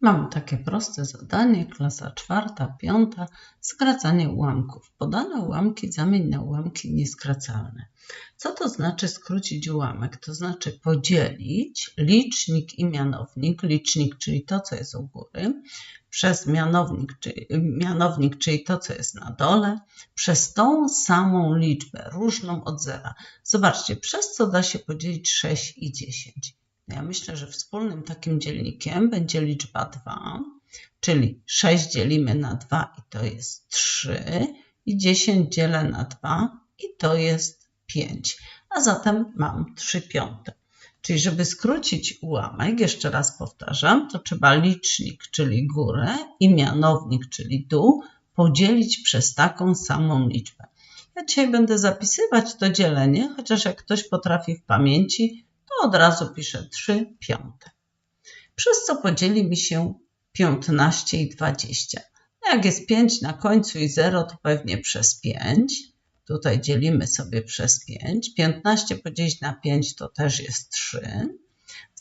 Mamy takie proste zadanie, klasa czwarta, piąta, skracanie ułamków. Podane ułamki zamień na ułamki nieskracalne. Co to znaczy skrócić ułamek? To znaczy podzielić licznik i mianownik, licznik, czyli to, co jest u góry, przez mianownik, czyli, mianownik, czyli to, co jest na dole, przez tą samą liczbę, różną od zera. Zobaczcie, przez co da się podzielić 6 i 10. Ja myślę, że wspólnym takim dzielnikiem będzie liczba 2, czyli 6 dzielimy na 2 i to jest 3 i 10 dzielę na 2 i to jest 5. A zatem mam 3 piąte. Czyli żeby skrócić ułamek, jeszcze raz powtarzam, to trzeba licznik, czyli górę i mianownik, czyli dół, podzielić przez taką samą liczbę. Ja dzisiaj będę zapisywać to dzielenie, chociaż jak ktoś potrafi w pamięci, od razu piszę 3 piąte. Przez co podzieli mi się 15 i 20. No jak jest 5 na końcu i 0, to pewnie przez 5. Tutaj dzielimy sobie przez 5. 15 podzielić na 5 to też jest 3.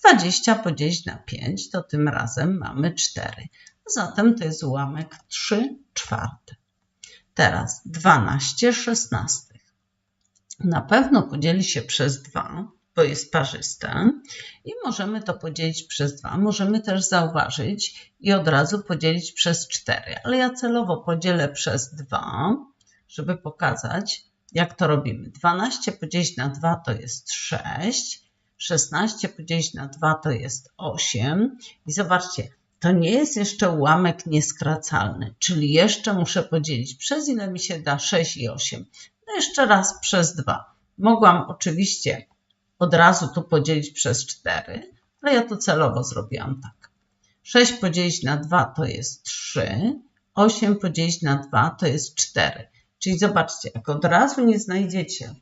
20 podzielić na 5 to tym razem mamy 4. Zatem to jest ułamek 3 czwarte. Teraz 12 szesnastych. Na pewno podzieli się przez 2, bo jest parzyste i możemy to podzielić przez 2. Możemy też zauważyć i od razu podzielić przez 4, ale ja celowo podzielę przez 2, żeby pokazać, jak to robimy. 12 podzielić na 2 to jest 6, 16 podzielić na 2 to jest 8 i zobaczcie, to nie jest jeszcze ułamek nieskracalny, czyli jeszcze muszę podzielić przez ile mi się da 6 i 8. No jeszcze raz przez 2. Mogłam oczywiście od razu tu podzielić przez 4, ale ja to celowo zrobiłam tak. 6 podzielić na 2 to jest 3, 8 podzielić na 2 to jest 4. Czyli zobaczcie, jak od razu nie znajdziecie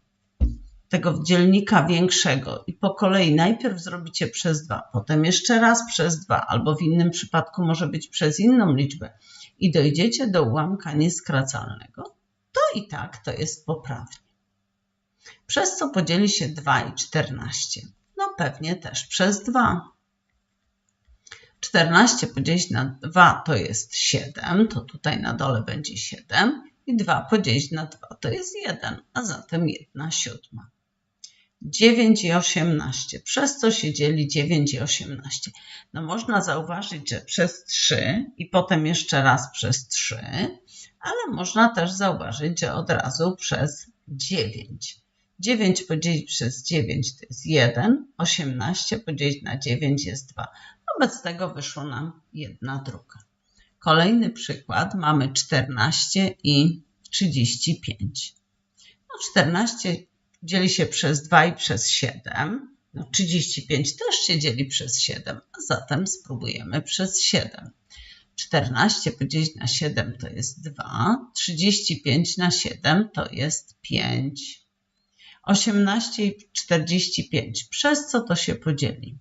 tego dzielnika większego i po kolei najpierw zrobicie przez 2, potem jeszcze raz przez 2, albo w innym przypadku może być przez inną liczbę i dojdziecie do ułamka nieskracalnego, to i tak to jest poprawnie. Przez co podzieli się 2 i 14? No pewnie też przez 2. 14 podzielić na 2 to jest 7, to tutaj na dole będzie 7 i 2 podzielić na 2 to jest 1, a zatem 1 siódma. 9 i 18. Przez co się dzieli 9 i 18? No można zauważyć, że przez 3 i potem jeszcze raz przez 3, ale można też zauważyć, że od razu przez 9. 9 podzielić przez 9 to jest 1, 18 podzielić na 9 jest 2. Wobec tego wyszło nam jedna druga. Kolejny przykład mamy 14 i 35. No 14 dzieli się przez 2 i przez 7. No 35 też się dzieli przez 7, a zatem spróbujemy przez 7. 14 podzielić na 7 to jest 2, 35 na 7 to jest 5. 18 i 45. Przez co to się podzieli?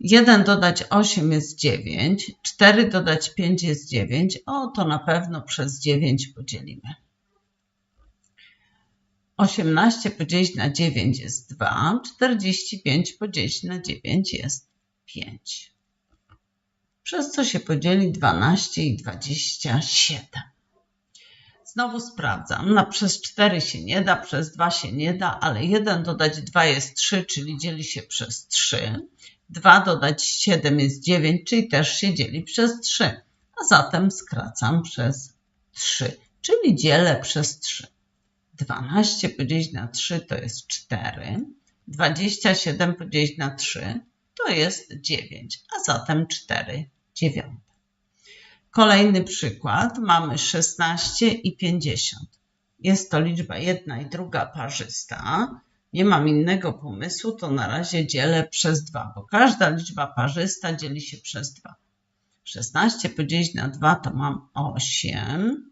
1 dodać 8 jest 9, 4 dodać 5 jest 9. O, to na pewno przez 9 podzielimy. 18 podzielić na 9 jest 2, 45 podzielić na 9 jest 5. Przez co się podzieli 12 i 27. Znowu sprawdzam. Na przez 4 się nie da, przez 2 się nie da, ale 1 dodać 2 jest 3, czyli dzieli się przez 3. 2 dodać 7 jest 9, czyli też się dzieli przez 3. A zatem skracam przez 3, czyli dzielę przez 3. 12 podzielić na 3 to jest 4. 27 podzielić na 3 to jest 9, a zatem 4 dziewiąte. Kolejny przykład. Mamy 16 i 50. Jest to liczba jedna i druga parzysta. Nie mam innego pomysłu, to na razie dzielę przez 2, bo każda liczba parzysta dzieli się przez 2. 16 podzielić na 2 to mam 8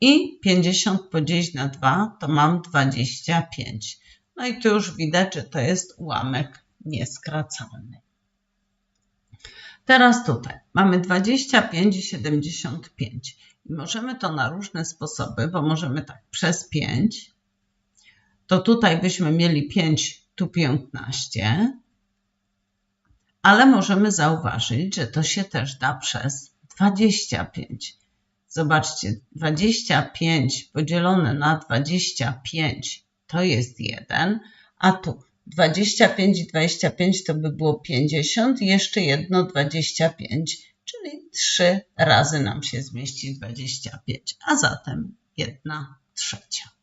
i 50 podzielić na 2 to mam 25. No i tu już widać, że to jest ułamek nieskracalny. Teraz tutaj mamy 25 i 75. I możemy to na różne sposoby, bo możemy tak przez 5, to tutaj byśmy mieli 5, tu 15, ale możemy zauważyć, że to się też da przez 25. Zobaczcie, 25 podzielone na 25 to jest 1, a tu 25 i 25 to by było 50, jeszcze jedno 25, czyli 3 razy nam się zmieści 25, a zatem 1 trzecia.